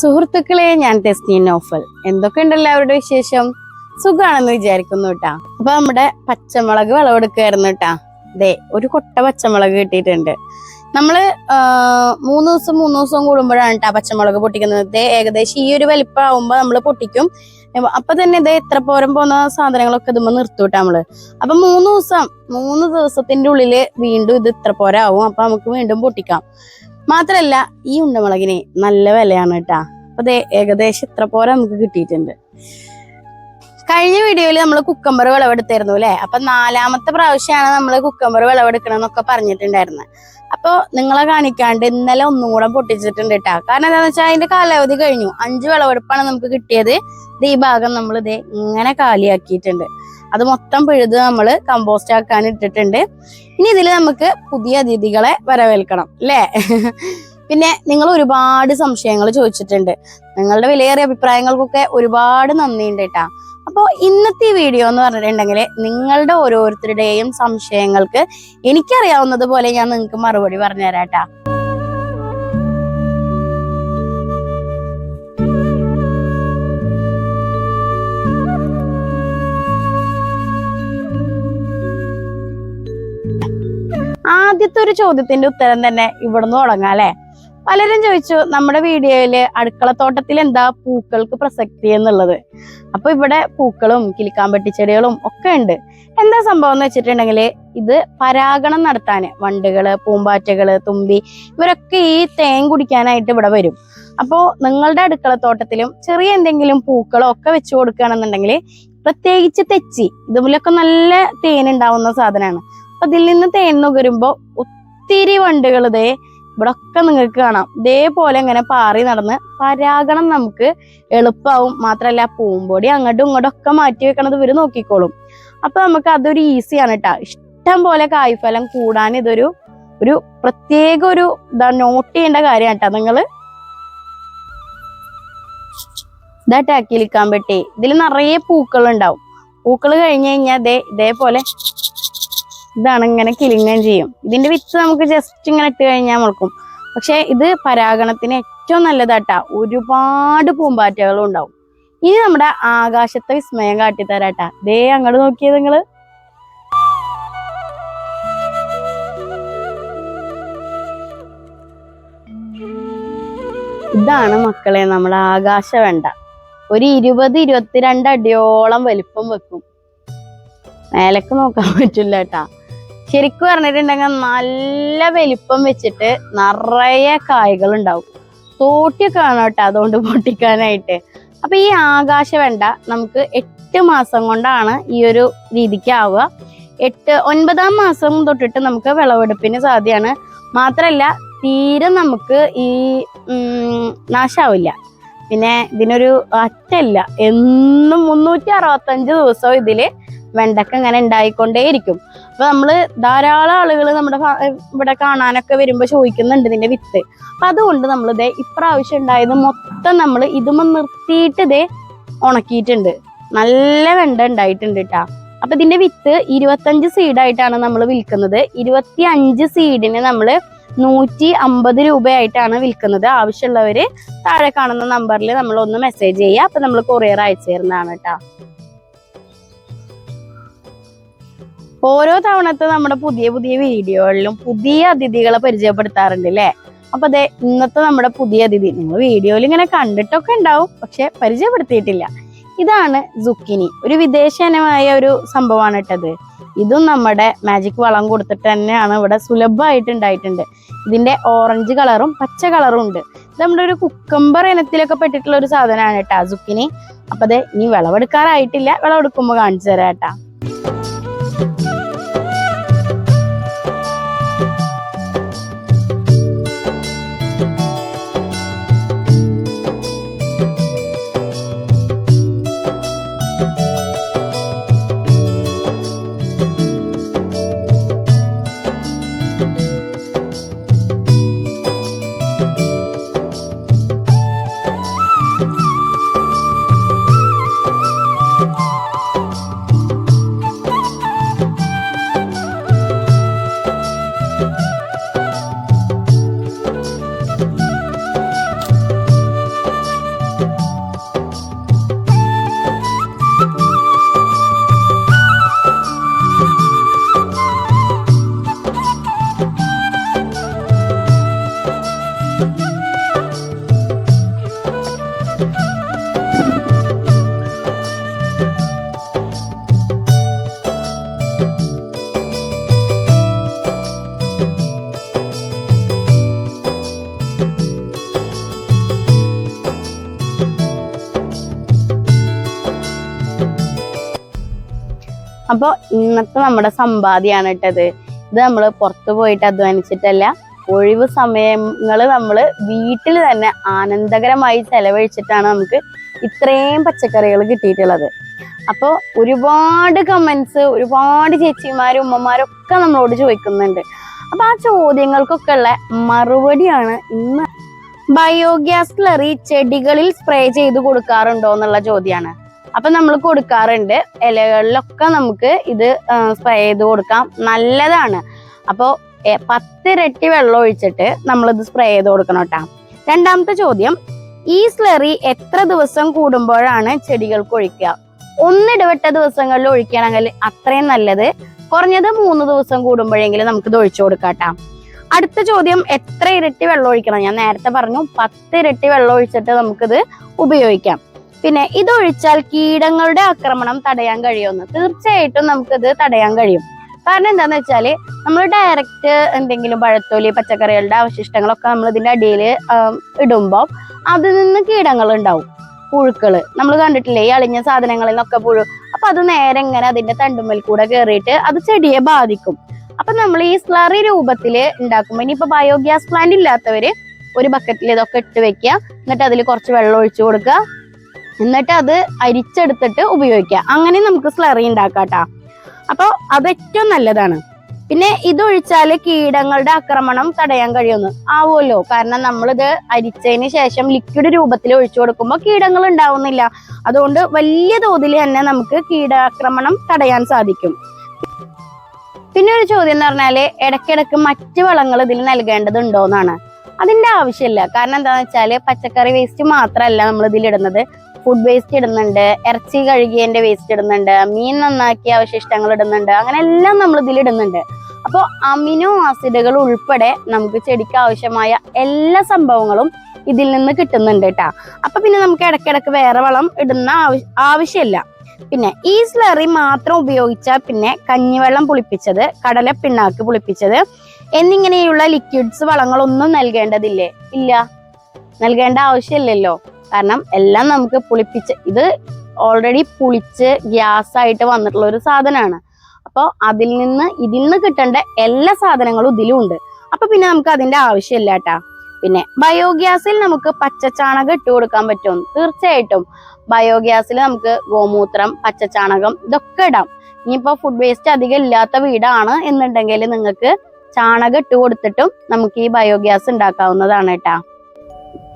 സുഹൃത്തുക്കളെ ഞാൻ ടെസ്നി നോഫൽ. എന്തൊക്കെയുണ്ട് എല്ലാവരുടെ വിശേഷം? സുഖാണെന്ന് വിചാരിക്കുന്നു കേട്ടാ അപ്പൊ നമ്മുടെ പച്ചമുളക് വിളവെടുക്കുകയായിരുന്നു കേട്ടാ അതെ ഒരു കൊട്ട പച്ചമുളക് കിട്ടിയിട്ടുണ്ട്. നമ്മൾ മൂന്ന് ദിവസം മൂന്ന് ദിവസം കൂടുമ്പോഴാണ് കേട്ടാ പച്ചമുളക് പൊട്ടിക്കുന്നത്. ഏകദേശം ഈ ഒരു വലിപ്പമാകുമ്പോ നമ്മൾ പൊട്ടിക്കും. അപ്പൊ തന്നെ ഇത് എത്ര പോരം പോകുന്ന സാധനങ്ങളൊക്കെ ഇതുമ്പോ നിർത്തൂട്ടാ നമ്മൾ. അപ്പൊ മൂന്ന് ദിവസം മൂന്ന് ദിവസത്തിന്റെ ഉള്ളിൽ വീണ്ടും ഇത് ഇത്ര പോരാവും. അപ്പൊ നമുക്ക് വീണ്ടും പൊട്ടിക്കാം. മാത്രല്ല ഈ ഉണ്ടമുളകിന് നല്ല വിലയാണ് കേട്ടാ. അപ്പൊ ദേ ഏകദേശം ഇത്ര പോലെ നമുക്ക് കിട്ടിയിട്ടുണ്ട്. കഴിഞ്ഞ വീഡിയോയിൽ നമ്മൾ കുക്കമ്പർ വിളവെടുത്തായിരുന്നു അല്ലെ? അപ്പൊ നാലാമത്തെ പ്രാവശ്യമാണ് നമ്മൾ കുക്കമ്പർ വിളവെടുക്കണം എന്നൊക്കെ പറഞ്ഞിട്ടുണ്ടായിരുന്നത് അപ്പൊ നിങ്ങളെ കാണിക്കാണ്ട് ഇന്നലെ ഒന്നും കൂടെ പൊട്ടിച്ചിട്ടുണ്ട് കേട്ടാ. കാരണം എന്താണെന്ന് വെച്ചാൽ അതിന്റെ കാലാവധി കഴിഞ്ഞു. അഞ്ച് വിളവെടുപ്പാണ് നമുക്ക് കിട്ടിയത്. ഈ ഭാഗം നമ്മൾ ഇത് ഇങ്ങനെ കാലിയാക്കിയിട്ടുണ്ട്. അത് മൊത്തം പിഴുത് നമ്മൾ കമ്പോസ്റ്റ് ആക്കാൻ ഇട്ടിട്ടുണ്ട്. ഇനി ഇതിൽ നമുക്ക് പുതിയ അതിഥികളെ വരവേൽക്കണം അല്ലേ? പിന്നെ നിങ്ങൾ ഒരുപാട് സംശയങ്ങൾ ചോദിച്ചിട്ടുണ്ട്. നിങ്ങളുടെ വിലയേറിയ അഭിപ്രായങ്ങൾക്കൊക്കെ ഒരുപാട് നന്ദിയുണ്ട് കേട്ടാ. അപ്പോൾ ഇന്നത്തെ വീഡിയോ എന്ന് പറഞ്ഞിട്ടുണ്ടെങ്കിൽ നിങ്ങളുടെ ഓരോരുത്തരുടെയും സംശയങ്ങൾക്ക് എനിക്കറിയാവുന്നത് പോലെ ഞാൻ നിങ്ങൾക്ക് മറുപടി പറഞ്ഞുതരാം കേട്ടാ. ആദ്യത്തെ ഒരു ചോദ്യത്തിന്റെ ഉത്തരം തന്നെ ഇവിടുന്ന് തുടങ്ങാം അല്ലെ? പലരും ചോദിച്ചു നമ്മുടെ വീഡിയോയിൽ അടുക്കളത്തോട്ടത്തിൽ എന്താ പൂക്കൾക്ക് പ്രസക്തി എന്നുള്ളത്? അപ്പൊ ഇവിടെ പൂക്കളും കിളിക്കാമ്പട്ടി ചെടികളും ഒക്കെ ഉണ്ട്. എന്താ സംഭവം എന്ന് വെച്ചിട്ടുണ്ടെങ്കിൽ ഇത് പരാഗണം നടത്താന് വണ്ടുകൾ പൂമ്പാറ്റകൾ തുമ്പി ഇവരൊക്കെ ഈ തേൻ കുടിക്കാനായിട്ട് ഇവിടെ വരും. അപ്പോ നിങ്ങളുടെ അടുക്കളത്തോട്ടത്തിലും ചെറിയ എന്തെങ്കിലും പൂക്കളോ ഒക്കെ വെച്ചു കൊടുക്കുകയാണെന്നുണ്ടെങ്കിൽ പ്രത്യേകിച്ച് തെച്ചി ഇതുപോലൊക്കെ നല്ല തേൻ ഉണ്ടാവുന്ന സാധനമാണ്. അപ്പൊ ഇതിൽ നിന്ന് തേൻ നുകരുമ്പോ ഒത്തിരി വണ്ടുകൾ ഇതേ ഇവിടെ ഒക്കെ നിങ്ങൾക്ക് കാണാം. ഇതേപോലെ ഇങ്ങനെ പാറി നടന്ന് പരാഗണം നമുക്ക് എളുപ്പമാവും മാത്രല്ല പൂമ്പൊടി അങ്ങോട്ടും ഇങ്ങോട്ടും ഒക്കെ മാറ്റി വെക്കണത് ഇവർ നോക്കിക്കോളും. അപ്പൊ നമുക്ക് അതൊരു ഈസിയാണ് കേട്ടാ ഇഷ്ടം പോലെ കായ്ഫലം കൂടാൻ ഇതൊരു ഒരു പ്രത്യേക ഒരു ഇതാ നോട്ട് ചെയ്യേണ്ട കാര്യമാണ് കേട്ടാ നിങ്ങൾ. ഇതാ ടാക്കിലിക്കാൻ പറ്റി ഇതിൽ നിറയെ പൂക്കൾ ഉണ്ടാവും പൂക്കൾ കഴിഞ്ഞ് കഴിഞ്ഞാൽ ദേ ഇതേപോലെ ഇതാണ് ഇങ്ങനെ കിളിങ്ങുകയും ചെയ്യും. ഇതിന്റെ വിത്ത് നമുക്ക് ജസ്റ്റ് ഇങ്ങനെ ഇട്ട് കഴിഞ്ഞാൽ മുളക്കും. പക്ഷെ ഇത് പരാഗണത്തിന് ഏറ്റവും നല്ലതാട്ടാ. ഒരുപാട് പൂമ്പാറ്റകളും ഉണ്ടാവും. ഇനി നമ്മുടെ ആകാശത്തെ വിസ്മയം കാട്ടിത്തരാട്ടാ. ദേ അങ്ങോട്ട് നോക്കിയത് നിങ്ങൾ. ഇതാണ് മക്കളെ നമ്മുടെ ആകാശ വേണ്ട ഒരു ഇരുപത് ഇരുപത്തിരണ്ട് അടിയോളം വലിപ്പം വെക്കും. മേലക്ക് നോക്കാൻ പറ്റില്ല കേട്ടാ ശരിക്കും പറഞ്ഞിട്ടുണ്ടെങ്കിൽ നല്ല വലിപ്പം വെച്ചിട്ട് നിറയെ കായ്കൾ ഉണ്ടാവും. തോട്ടിയൊക്കെ വേണം കേട്ടോ അതുകൊണ്ട് പൊട്ടിക്കാനായിട്ട്. അപ്പൊ ഈ ആകാശ വെണ്ട നമുക്ക് എട്ട് മാസം കൊണ്ടാണ് ഈ ഒരു രീതിക്ക് ആവുക. എട്ട് ഒൻപതാം മാസം തൊട്ടിട്ട് നമുക്ക് വിളവെടുപ്പിന് സാധ്യമാണ്. മാത്രല്ല തീരെ നമുക്ക് ഈ നാശാവില്ല. പിന്നെ ഇതിനൊരു അറ്റല്ല. എന്നും മുന്നൂറ്റി അറുപത്തഞ്ച് ദിവസവും ഇതിൽ വെണ്ടക്ക ഇങ്ങനെ ഉണ്ടായിക്കൊണ്ടേയിരിക്കും. അപ്പൊ നമ്മൾ ധാരാളം ആളുകൾ നമ്മുടെ ഇവിടെ കാണാനൊക്കെ വരുമ്പോ ചോദിക്കുന്നുണ്ട് ഇതിന്റെ വിത്ത്. അപ്പൊ അതുകൊണ്ട് നമ്മൾ ഇതേ ഇപ്രാവശ്യം ഉണ്ടായത് മൊത്തം നമ്മൾ ഇതുമ നിർത്തിയിട്ട് ഇതേ ഉണക്കിയിട്ടുണ്ട്. നല്ല വെണ്ട ഉണ്ടായിട്ടുണ്ട് കേട്ടാ അപ്പൊ ഇതിന്റെ വിത്ത് ഇരുപത്തഞ്ച് സീഡായിട്ടാണ് നമ്മൾ വിൽക്കുന്നത്. ഇരുപത്തി അഞ്ച് സീഡിന് നമ്മൾ നൂറ്റി അമ്പത് രൂപയായിട്ടാണ് വിൽക്കുന്നത്. ആവശ്യമുള്ളവര് താഴെ കാണുന്ന നമ്പറിൽ നമ്മൾ ഒന്ന് മെസ്സേജ് ചെയ്യുക അപ്പൊ നമ്മൾ കൊറിയർ അയച്ചു തരുന്നതാണ് കേട്ടാ ഓരോ തവണത്തെ നമ്മുടെ പുതിയ പുതിയ വീഡിയോകളിലും പുതിയ അതിഥികളെ പരിചയപ്പെടുത്താറുണ്ട് അല്ലേ അപ്പൊ അതെ ഇന്നത്തെ നമ്മുടെ പുതിയ അതിഥി നിങ്ങൾ വീഡിയോയിൽ ഇങ്ങനെ കണ്ടിട്ടൊക്കെ ഉണ്ടാവും പക്ഷെ പരിചയപ്പെടുത്തിയിട്ടില്ല. ഇതാണ് സുക്കിനി. ഒരു വിദേശനമായ ഒരു സംഭവമാണ് ഇട്ടത്. ഇതും നമ്മുടെ മാജിക് വളം കൊടുത്തിട്ട് തന്നെയാണ് ഇവിടെ സുലഭമായിട്ട് ഉണ്ടായിട്ടുണ്ട്. ഇതിന്റെ ഓറഞ്ച് കളറും പച്ച കളറും ഉണ്ട്. ഇത് നമ്മുടെ ഒരു കുക്കമ്പർ ഇനത്തിലൊക്കെ പെട്ടിട്ടുള്ള ഒരു സാധനമാണ് കേട്ടാ സുക്കിനി. അപ്പൊ അതെ ഇനി വിളവെടുക്കാറായിട്ടില്ല. വിളവെടുക്കുമ്പോൾ കാണിച്ചു തരാം കേട്ടാ. അപ്പോൾ ഇന്നത്തെ നമ്മുടെ സമ്പാദ്യമാണ് ഇട്ടത്. ഇത് നമ്മൾ പുറത്തു പോയിട്ട് അധ്വാനിച്ചിട്ടല്ല ഒഴിവ് സമയങ്ങൾ നമ്മൾ വീട്ടിൽ തന്നെ ആനന്ദകരമായി ചെലവഴിച്ചിട്ടാണ് നമുക്ക് ഇത്രയും പച്ചക്കറികൾ കിട്ടിയിട്ടുള്ളത്. അപ്പോൾ ഒരുപാട് കമൻസ് ഒരുപാട് ചേച്ചിമാരും ഉമ്മമാരും ഒക്കെ നമ്മളോട് ചോദിക്കുന്നുണ്ട്. അപ്പൊ ആ ചോദ്യങ്ങൾക്കൊക്കെ ഉള്ള മറുപടിയാണ് ഇന്ന്. ബയോഗ്യാസ് ലറി ചെടികളിൽ സ്പ്രേ ചെയ്ത് കൊടുക്കാറുണ്ടോ എന്നുള്ള ചോദ്യമാണ് അപ്പൊ നമ്മൾ കൊടുക്കാറുണ്ട്. ഇലകളിലൊക്കെ നമുക്ക് ഇത് സ്പ്രേ ചെയ്ത് കൊടുക്കാം. നല്ലതാണ്. അപ്പോൾ പത്തിരട്ടി വെള്ളം ഒഴിച്ചിട്ട് നമ്മളിത് സ്പ്രേ ചെയ്ത് കൊടുക്കണം കേട്ടോ. രണ്ടാമത്തെ ചോദ്യം ഈ സ്ലറി എത്ര ദിവസം കൂടുമ്പോഴാണ് ചെടികൾക്ക് ഒഴിക്കുക? ഒന്നിടവിട്ട ദിവസങ്ങളിൽ ഒഴിക്കുകയാണെങ്കിൽ അത്രയും നല്ലത്. കുറഞ്ഞത് മൂന്ന് ദിവസം കൂടുമ്പോഴെങ്കിലും നമുക്ക് ഇത് ഒഴിച്ചു കൊടുക്കാട്ടാ അടുത്ത ചോദ്യം എത്ര ഇരട്ടി വെള്ളം ഒഴിക്കണം? ഞാൻ നേരത്തെ പറഞ്ഞു പത്ത് ഇരട്ടി വെള്ളം ഒഴിച്ചിട്ട് നമുക്കിത് ഉപയോഗിക്കാം. പിന്നെ ഇതൊഴിച്ചാൽ കീടങ്ങളുടെ ആക്രമണം തടയാൻ കഴിയുമെന്ന്. തീർച്ചയായിട്ടും നമുക്കിത് തടയാൻ കഴിയും. കാരണം എന്താന്ന് വെച്ചാൽ നമ്മൾ ഡയറക്റ്റ് എന്തെങ്കിലും പഴത്തൊലി പച്ചക്കറികളുടെ അവശിഷ്ടങ്ങളൊക്കെ നമ്മൾ ഇതിന്റെ അടിയിൽ ഇടുമ്പോൾ അതിൽ നിന്ന് കീടങ്ങൾ ഉണ്ടാവും. പുഴുക്കൾ. നമ്മൾ കണ്ടിട്ടില്ലേ ഈ അളിഞ്ഞ സാധനങ്ങളിൽ നിന്നൊക്കെ പുഴു. അപ്പൊ അത് നേരെ ഇങ്ങനെ അതിന്റെ തണ്ടുമ്മൽ കൂടെ കയറിയിട്ട് അത് ചെടിയെ ബാധിക്കും. അപ്പൊ നമ്മൾ ഈ സ്ലറി രൂപത്തിൽ ഉണ്ടാക്കുമ്പോൾ ഇനിയിപ്പോ ബയോഗ്യാസ് പ്ലാന്റ് ഇല്ലാത്തവര് ഒരു ബക്കറ്റിൽ ഇതൊക്കെ ഇട്ട് വെക്കുക. എന്നിട്ട് അതിൽ കുറച്ച് വെള്ളം ഒഴിച്ചു കൊടുക്കുക. എന്നിട്ട് അത് അരിച്ചെടുത്തിട്ട് ഉപയോഗിക്കുക. അങ്ങനെ നമുക്ക് സ്ലറി ഉണ്ടാക്കാട്ടാ. അപ്പോൾ അത് ഏറ്റവും നല്ലതാണ്. പിന്നെ ഇതൊഴിച്ചാൽ കീടങ്ങളുടെ ആക്രമണം തടയാൻ കഴിയുന്നു. ആവുമല്ലോ. കാരണം നമ്മളിത് അരിച്ചതിന് ശേഷം ലിക്വിഡ് രൂപത്തിൽ ഒഴിച്ചു കൊടുക്കുമ്പോൾ കീടങ്ങൾ ഉണ്ടാവുന്നില്ല. അതുകൊണ്ട് വലിയ തോതിൽ തന്നെ നമുക്ക് കീടാക്രമണം തടയാൻ സാധിക്കും. പിന്നെ ഒരു ചോദ്യം എന്ന് പറഞ്ഞാൽ ഇടയ്ക്കിടയ്ക്ക് മറ്റ് വളങ്ങൾ ഇതിൽ നൽകേണ്ടതുണ്ടോ എന്നാണ് അതിന്റെ ആവശ്യമില്ല. കാരണം എന്താണെന്ന് വെച്ചാൽ പച്ചക്കറി വേസ്റ്റ് മാത്രമല്ല നമ്മൾ ഇതിൽ ഇടുന്നത്. ഫുഡ് വേസ്റ്റ് ഇടുന്നുണ്ട് ഇറച്ചി കഴുകിയതിന്റെ വേസ്റ്റ് ഇടുന്നുണ്ട് മീൻ നന്നാക്കിയ അവശിഷ്ടങ്ങൾ ഇടുന്നുണ്ട് അങ്ങനെ എല്ലാം നമ്മൾ ഇതിൽ ഇടുന്നുണ്ട്. അപ്പോൾ അമിനോ ആസിഡുകൾ ഉൾപ്പെടെ നമുക്ക് ചെടിക്ക് ആവശ്യമായ എല്ലാ സംഭവങ്ങളും ഇതിൽ നിന്ന് കിട്ടുന്നുണ്ട് കേട്ടാ അപ്പൊ പിന്നെ നമുക്ക് ഇടയ്ക്കിടയ്ക്ക് വേറെ വളം ഇടുന്ന ആവശ്യമില്ല. പിന്നെ ഈ സ്ലറി മാത്രം ഉപയോഗിച്ചാൽ പിന്നെ കഞ്ഞിവെള്ളം പുളിപ്പിച്ചത് കടല പിണ്ണാക്ക് പുളിപ്പിച്ചത് എന്നിങ്ങനെയുള്ള ലിക്വിഡ്സ് വളങ്ങളൊന്നും നൽകേണ്ടതില്ലേ? ഇല്ല. നൽകേണ്ട ആവശ്യമില്ലല്ലോ. കാരണം എല്ലാം നമുക്ക് പുളിപ്പിച്ച് ഇത് ഓൾറെഡി പുളിച്ച് ഗ്യാസ് ആയിട്ട് വന്നിട്ടുള്ള ഒരു സാധനമാണ് അപ്പോൾ അതിൽ നിന്ന് ഇതിൽ നിന്ന് കിട്ടേണ്ട എല്ലാ സാധനങ്ങളും ഇതിലും ഉണ്ട്. അപ്പൊ പിന്നെ നമുക്ക് അതിന്റെ ആവശ്യമില്ല കേട്ടാ. പിന്നെ ബയോഗ്യാസിൽ നമുക്ക് പച്ചച്ചാണകം ഇട്ട് കൊടുക്കാൻ പറ്റും. തീർച്ചയായിട്ടും ബയോഗ്യാസിൽ നമുക്ക് ഗോമൂത്രം പച്ചച്ചാണകം ഇതൊക്കെ ഇടാം. ഇനിയിപ്പോ ഫുഡ് വേസ്റ്റ് അധികം ഇല്ലാത്ത വീടാണ് എന്നുണ്ടെങ്കിൽ നിങ്ങൾക്ക് ചാണകം ഇട്ട് കൊടുത്തിട്ടും നമുക്ക് ഈ ബയോഗ്യാസ് ഉണ്ടാക്കാവുന്നതാണ് കേട്ടാ.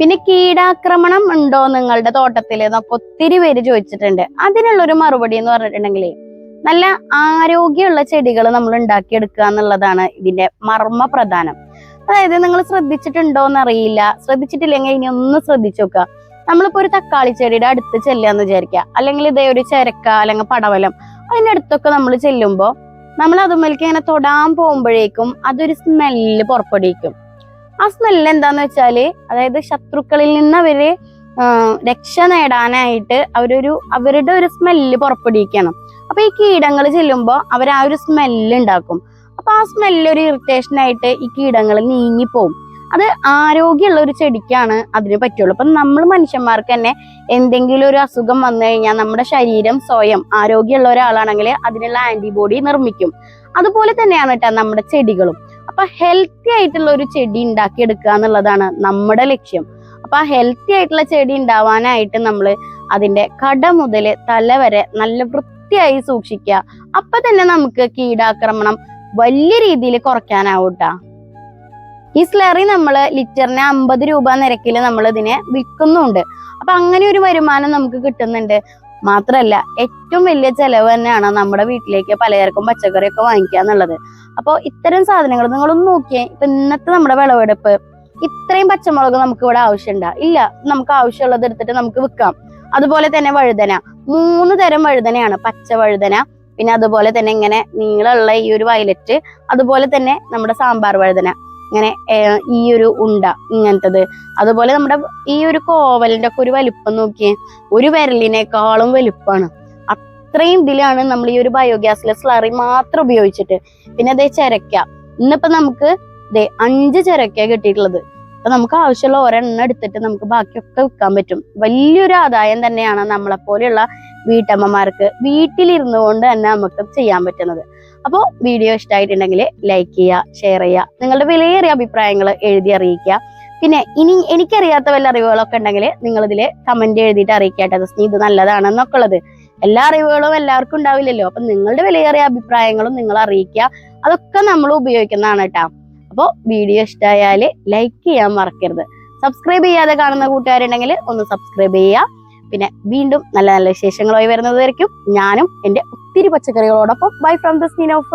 പിന്നെ കീടാക്രമണം ഉണ്ടോ നിങ്ങളുടെ തോട്ടത്തിൽ എന്നൊക്കെ ഒത്തിരി പേര് ചോദിച്ചിട്ടുണ്ട്. അതിനുള്ള ഒരു മറുപടി എന്ന് പറഞ്ഞിട്ടുണ്ടെങ്കിൽ നല്ല ആരോഗ്യമുള്ള ചെടികൾ നമ്മൾ ഉണ്ടാക്കിയെടുക്കുക എന്നുള്ളതാണ് ഇതിന്റെ മർമ്മ പ്രധാനം അതായത് നിങ്ങൾ ശ്രദ്ധിച്ചിട്ടുണ്ടോ എന്നറിയില്ല. ശ്രദ്ധിച്ചിട്ടില്ലെങ്കിൽ ഇനി ഒന്ന് ശ്രദ്ധിച്ചു നോക്കുക. നമ്മളിപ്പോ ഒരു തക്കാളി ചെടിയുടെ അടുത്ത് ചെല്ലാന്ന് വിചാരിക്കുക. അല്ലെങ്കിൽ ഇതേ ഒരു ചരക്ക അല്ലെങ്കിൽ പടവലം അതിന്റെ അടുത്തൊക്കെ നമ്മൾ ചെല്ലുമ്പോൾ നമ്മൾ അതുമേലേക്ക് ഇങ്ങനെ തൊടാൻ പോകുമ്പോഴേക്കും അതൊരു സ്മെല്ല് പുറപ്പെടുവിക്കും. ആ സ്മെല്ല് എന്താന്ന് വെച്ചാൽ അതായത് ശത്രുക്കളിൽ നിന്ന് അവർ രക്ഷ നേടാനായിട്ട് അവരൊരു അവരുടെ ഒരു സ്മെല്ല് പുറപ്പെടുവിക്കണം. അപ്പൊ ഈ കീടങ്ങൾ ചെല്ലുമ്പോൾ അവർ ആ ഒരു സ്മെല്ല് ഉണ്ടാക്കും. അപ്പൊ ആ സ്മെല്ല് ഒരു ഇറിറ്റേഷൻ ആയിട്ട് ഈ കീടങ്ങൾ നീങ്ങിപ്പോവും. അത് ആരോഗ്യമുള്ള ഒരു ചെടിക്കാണ് അതിന് പറ്റുള്ളൂ. അപ്പൊ നമ്മൾ മനുഷ്യന്മാർക്ക് തന്നെ എന്തെങ്കിലും ഒരു അസുഖം വന്നു കഴിഞ്ഞാൽ നമ്മുടെ ശരീരം സ്വയം ആരോഗ്യമുള്ള ഒരാളാണെങ്കിൽ അതിനുള്ള ആന്റിബോഡി നിർമ്മിക്കും. അതുപോലെ തന്നെയാണ് കേട്ടോ നമ്മുടെ ചെടികളും. അപ്പൊ ഹെൽത്തി ആയിട്ടുള്ള ഒരു ചെടി ഉണ്ടാക്കിയെടുക്കുക എന്നുള്ളതാണ് നമ്മുടെ ലക്ഷ്യം. അപ്പൊ ആ ഹെൽത്തി ആയിട്ടുള്ള ചെടി ഉണ്ടാവാനായിട്ട് നമ്മൾ അതിന്റെ കട മുതൽ തല വരെ നല്ല വൃത്തിയായി സൂക്ഷിക്കുക. അപ്പൊ തന്നെ നമുക്ക് കീടാക്രമണം വലിയ രീതിയിൽ കുറയ്ക്കാനാവൂട്ടാ ഈ സ്ലറി നമ്മൾ ലിറ്ററിന് അമ്പത് രൂപ നിരക്കിൽ നമ്മൾ ഇതിനെ വിൽക്കുന്നുണ്ട്. അപ്പൊ അങ്ങനെ ഒരു വരുമാനം നമുക്ക് കിട്ടുന്നുണ്ട്. മാത്രല്ല ഏറ്റവും വലിയ ചെലവ് തന്നെയാണ് നമ്മുടെ വീട്ടിലേക്ക് പലചരക്കും പച്ചക്കറിയൊക്കെ വാങ്ങിക്കുക എന്നുള്ളത്. അപ്പോൾ ഇത്തരം സാധനങ്ങൾ നിങ്ങളൊന്ന് നോക്കിയേ. ഇപ്പൊ ഇന്നത്തെ നമ്മുടെ വിളവെടുപ്പ് ഇത്രയും പച്ചമുളക് നമുക്ക് ഇവിടെ ആവശ്യമുണ്ട. ഇല്ല നമുക്ക് ആവശ്യമുള്ളത് എടുത്തിട്ട് നമുക്ക് വിൽക്കാം. അതുപോലെ തന്നെ വഴുതന. മൂന്ന് തരം വഴുതനയാണ്. പച്ച വഴുതന പിന്നെ അതുപോലെ തന്നെ ഇങ്ങനെ നീളമുള്ള ഈ ഒരു വയലറ്റ് അതുപോലെ തന്നെ നമ്മുടെ സാമ്പാർ വഴുതന. ഇങ്ങനെ ഈ ഒരു ഉണ്ട ഇങ്ങനത്തത്. അതുപോലെ നമ്മുടെ ഈ ഒരു കോവലിന്റെ ഒക്കെ ഒരു വലിപ്പം നോക്കിയേ ഒരു വിരലിനേക്കാളും വലുപ്പമാണ്. അത്രയും ഇതിലാണ് നമ്മൾ ഈ ഒരു ബയോഗ്യാസിലെ സ്ലറി മാത്രം ഉപയോഗിച്ചിട്ട്. പിന്നെ അതേ ചിരക്ക. ഇന്നിപ്പോ നമുക്ക് ദേ അഞ്ച് ചിരക്ക കിട്ടിയിട്ടുള്ളത്. അപ്പൊ നമുക്ക് ആവശ്യമുള്ള ഒരെണ്ണം എടുത്തിട്ട് നമുക്ക് ബാക്കിയൊക്കെ വിൽക്കാൻ പറ്റും. വലിയൊരു ആദായം തന്നെയാണ് നമ്മളെ പോലെയുള്ള വീട്ടമ്മമാർക്ക് വീട്ടിലിരുന്നു കൊണ്ട് തന്നെ നമുക്ക് ചെയ്യാൻ പറ്റുന്നത്. അപ്പോൾ വീഡിയോ ഇഷ്ടമായിട്ടുണ്ടെങ്കിൽ ലൈക്ക് ചെയ്യുക ഷെയർ ചെയ്യുക നിങ്ങളുടെ വിലയേറിയ അഭിപ്രായങ്ങൾ എഴുതി അറിയിക്കുക. പിന്നെ ഇനി എനിക്കറിയാത്ത വല്ല അറിവുകളൊക്കെ ഉണ്ടെങ്കിൽ നിങ്ങൾ ഇതിൽ കമന്റ് എഴുതിയിട്ട് അറിയിക്കട്ടെ. ജസ്റ്റ് ഇത് നല്ലതാണെന്നൊക്കെ ഉള്ളത് എല്ലാ അറിവുകളും എല്ലാവർക്കും ഉണ്ടാവില്ലല്ലോ. അപ്പൊ നിങ്ങളുടെ വിലയേറിയ അഭിപ്രായങ്ങളും നിങ്ങൾ അറിയിക്കുക. അതൊക്കെ നമ്മൾ ഉപയോഗിക്കുന്നതാണ് കേട്ടോ. അപ്പോൾ വീഡിയോ ഇഷ്ടമായാൽ ലൈക്ക് ചെയ്യാൻ മറക്കരുത്. സബ്സ്ക്രൈബ് ചെയ്യാതെ കാണുന്ന കൂട്ടുകാരുണ്ടെങ്കിൽ ഒന്ന് സബ്സ്ക്രൈബ് ചെയ്യുക. പിന്നെ വീണ്ടും നല്ല നല്ല വിശേഷങ്ങളായി വരുന്നതായിരിക്കും ഞാനും എന്റെ ഒത്തിരി പച്ചക്കറികളോടൊപ്പം. Bye from the scene of